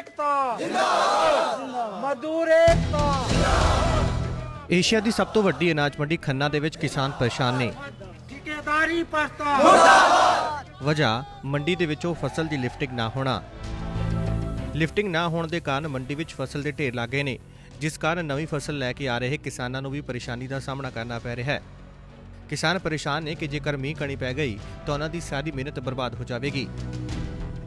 ਏਕਤਾ। ਜਿੰਦਾਬਾਦ ਮਜ਼ਦੂਰ ਏਕਤਾ। ਏਸ਼ੀਆ ਦੀ ਸਭ ਤੋਂ ਵੱਡੀ ਅਨਾਜ ਮੰਡੀ ਖੰਨਾ ਦੇ ਵਿੱਚ ਕਿਸਾਨ ਪਰੇਸ਼ਾਨ ਨੇ। ਠੇਕੇਦਾਰੀ ਪਸਤਾ ਵਜ੍ਹਾ ਮੰਡੀ ਦੇ ਵਿੱਚੋਂ ਫਸਲ ਦੀ ਲਿਫਟਿੰਗ ਨਾ ਹੋਣਾ। ਲਿਫਟਿੰਗ ਨਾ ਹੋਣ ਦੇ ਕਾਰਨ ਮੰਡੀ ਵਿੱਚ ਫਸਲ ਦੇ ਢੇਰ ਲੱਗੇ ਨੇ ਜਿਸ ਕਾਰਨ ਨਵੀਂ ਫਸਲ ਲੈ ਕੇ ਆ ਰਹੇ ਕਿਸਾਨਾਂ ਨੂੰ ਵੀ ਪਰੇਸ਼ਾਨੀ ਦਾ ਸਾਹਮਣਾ ਕਰਨਾ ਪੈ ਰਿਹਾ ਹੈ। ਕਿਸਾਨ ਪਰੇਸ਼ਾਨ ਨੇ ਕਿ ਜੇਕਰ ਮੀਂਹ ਕਣੀ ਪੈ ਗਈ ਤਾਂ ਉਹਨਾਂ ਦੀ ਸਾਰੀ ਮਿਹਨਤ ਬਰਬਾਦ ਹੋ ਜਾਵੇਗੀ।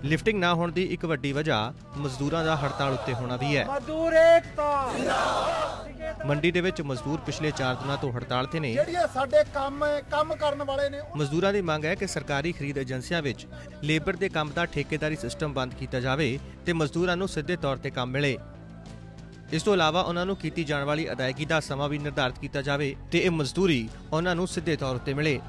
ਲਿਫਟਿੰਗ ਨਾ ਹੋਣ ਦੀ ਇੱਕ ਵੱਡੀ ਵਜ੍ਹਾ ਮਜ਼ਦੂਰਾਂ ਦਾ ਹੜਤਾਲ ਉੱਤੇ ਹੋਣਾ ਵੀ ਹੈ। ਮਜ਼ਦੂਰ ਏਕਤਾ ਮੰਡੀ ਦੇ ਵਿੱਚ ਮਜ਼ਦੂਰ ਪਿਛਲੇ 4 ਦਿਨਾਂ ਤੋਂ ਹੜਤਾਲ ਤੇ ਨੇ। ਜਿਹੜੀਆਂ ਸਾਡੇ ਕੰਮ ਕੰਮ ਕਰਨ ਵਾਲੇ ਨੇ ਮਜ਼ਦੂਰਾਂ ਦੀ ਮੰਗ ਹੈ ਕਿ ਸਰਕਾਰੀ ਖਰੀਦ ਏਜੰਸੀਆਂ ਵਿੱਚ ਲੇਬਰ ਦੇ ਕੰਮ ਦਾ ਠੇਕੇਦਾਰੀ ਸਿਸਟਮ ਬੰਦ ਕੀਤਾ ਜਾਵੇ ਤੇ ਮਜ਼ਦੂਰਾਂ ਨੂੰ ਸਿੱਧੇ ਤੌਰ ਤੇ ਕੰਮ ਮਿਲੇ। ਇਸ ਤੋਂ ਇਲਾਵਾ ਉਹਨਾਂ ਨੂੰ ਕੀਤੀ ਜਾਣ ਵਾਲੀ ਅਦਾਇਗੀ ਦਾ ਸਮਾਂ ਵੀ ਨਿਰਧਾਰਿਤ ਕੀਤਾ ਜਾਵੇ ਤੇ ਇਹ ਮਜ਼ਦੂਰੀ ਉਹਨਾਂ ਨੂੰ ਸਿੱਧੇ ਤੌਰ ਤੇ ਮਿਲੇ।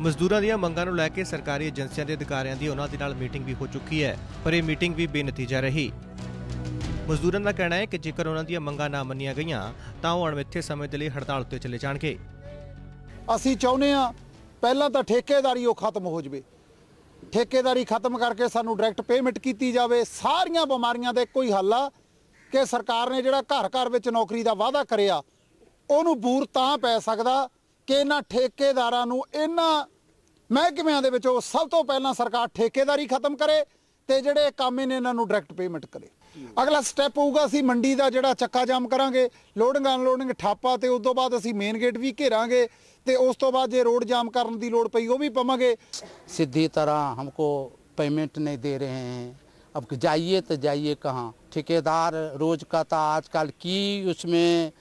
ਮਜ਼ਦੂਰਾਂ ਦੀਆਂ ਮੰਗਾਂ ਨੂੰ ਲੈ ਕੇ ਸਰਕਾਰੀ ਏਜੰਸੀਆਂ ਦੇ ਅਧਿਕਾਰੀਆਂ ਦੀ ਉਹਨਾਂ ਦੇ ਨਾਲ ਮੀਟਿੰਗ ਵੀ ਹੋ ਚੁੱਕੀ ਹੈ, ਪਰ ਇਹ ਮੀਟਿੰਗ ਵੀ ਬੇਨਤੀਜਾ ਰਹੀ। ਮਜ਼ਦੂਰਾਂ ਦਾ ਕਹਿਣਾ ਹੈ ਕਿ ਜੇਕਰ ਉਹਨਾਂ ਦੀਆਂ ਮੰਗਾਂ ਨਾ ਮੰਨੀਆਂ ਗਈਆਂ, ਤਾਂ ਉਹ ਅਣਮਿੱਥੇ ਸਮੇਂ ਦੇ ਲਈ ਹੜਤਾਲ ਉੱਤੇ ਚਲੇ ਜਾਣਗੇ। ਅਸੀਂ ਚਾਹੁੰਦੇ ਆ ਪਹਿਲਾਂ ਤਾਂ ਠੇਕੇਦਾਰੀ ਉਹ ਖਤਮ ਹੋ ਜਵੇ। ਠੇਕੇਦਾਰੀ ਖਤਮ ਕਰਕੇ ਸਾਨੂੰ ਡਾਇਰੈਕਟ ਪੇਮੈਂਟ ਕੀਤੀ ਜਾਵੇ। ਸਾਰੀਆਂ ਬਿਮਾਰੀਆਂ ਦਾ ਇੱਕੋ ਹੀ ਹੱਲ ਆ ਕਿ ਸਰਕਾਰ ਨੇ ਜਿਹੜਾ ਘਰ ਘਰ ਵਿੱਚ ਨੌਕਰੀ ਦਾ ਵਾਅਦਾ ਕਰਿਆ, ਉਹਨੂੰ ਬੂਰ ਤਾਂ ਪੈ ਸਕਦਾ ਕਿ ਇਹਨਾਂ ਠੇਕੇਦਾਰਾਂ ਨੂੰ ਇਹਨਾਂ ਮਹਿਕਮਿਆਂ ਦੇ ਵਿੱਚੋਂ ਸਭ ਤੋਂ ਪਹਿਲਾਂ ਸਰਕਾਰ ਠੇਕੇਦਾਰੀ ਖਤਮ ਕਰੇ ਤੇ ਜਿਹੜੇ ਕੰਮ ਨੇ ਇਹਨਾਂ ਨੂੰ ਡਾਇਰੈਕਟ ਪੇਮੈਂਟ ਕਰੇ ਅਗਲਾ ਸਟੈਪ ਹੋਊਗਾ ਅਸੀਂ ਮੰਡੀ ਦਾ ਜਿਹੜਾ ਚੱਕਾ ਜਾਮ ਕਰਾਂਗੇ ਲੋਡਿੰਗ ਅਨਲੋਡਿੰਗ ਠਾਪਾ ਤੇ ਉਸ ਤੋਂ ਬਾਅਦ ਅਸੀਂ ਮੇਨ ਗੇਟ ਵੀ ਘੇਰਾਂਗੇ ਤੇ ਉਸ ਤੋਂ ਬਾਅਦ ਜੇ ਰੋਡ ਜਾਮ ਕਰਨ ਦੀ ਲੋੜ ਪਈ ਉਹ ਵੀ ਪਵਾਂਗੇ सीधी तरह हमको पेमेंट नहीं दे रहे हैं अब जाइए तो जाइए कहाँ ठेकेदार रोज कहता आजकल की उसमें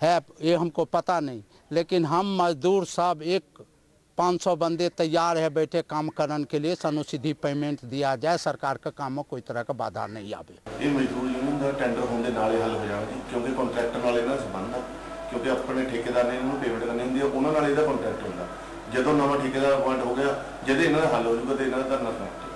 है ये हमको पता नहीं लेकिन हम मजदूर सब एक 500 बंदे तैयार है बैठे काम करने के लिए सानू सीधी पेमेंट दिया जाए सरकार का काम में कोई तरह का बाधा नहीं आवे ਇਹ ਮਜ਼ਦੂਰ ਯੂਨੀਅਨ ਦਾ ਟੈਂਡਰ ਹੋਣ ਦੇ ਨਾਲ ਹੀ ਹੱਲ ਹੋ ਜਾਣਾ ਜੀ ਕਿਉਂਕਿ ਕੰਟਰੈਕਟਰ ਨਾਲ ਇਹਨਾਂ ਦਾ ਸੰਬੰਧ ਆ ਕਿਉਂਕਿ ਆਪਣੇ ਠੇਕੇਦਾਰ ਨੇ ਇਹਨਾਂ ਨੂੰ ਪੇਮੈਂਟ ਕਰਨੀ ਹੁੰਦੀ ਆ ਉਹਨਾਂ ਨਾਲ ਇਹਦਾ ਕੰਟਰੈਕਟ ਹੁੰਦਾ ਜਦੋਂ ਨਵਾਂ ਠੇਕੇਦਾਰ ਅਪਾਇੰਟ ਹੋ ਗਿਆ ਜਦੇ ਇਹਨਾਂ ਦਾ ਹੱਲ ਹੋ ਜਾਊਗਾ ਤੇ ਇਹਨਾਂ ਦਾ ਧਰਨਾ ਸਮਾਪਤ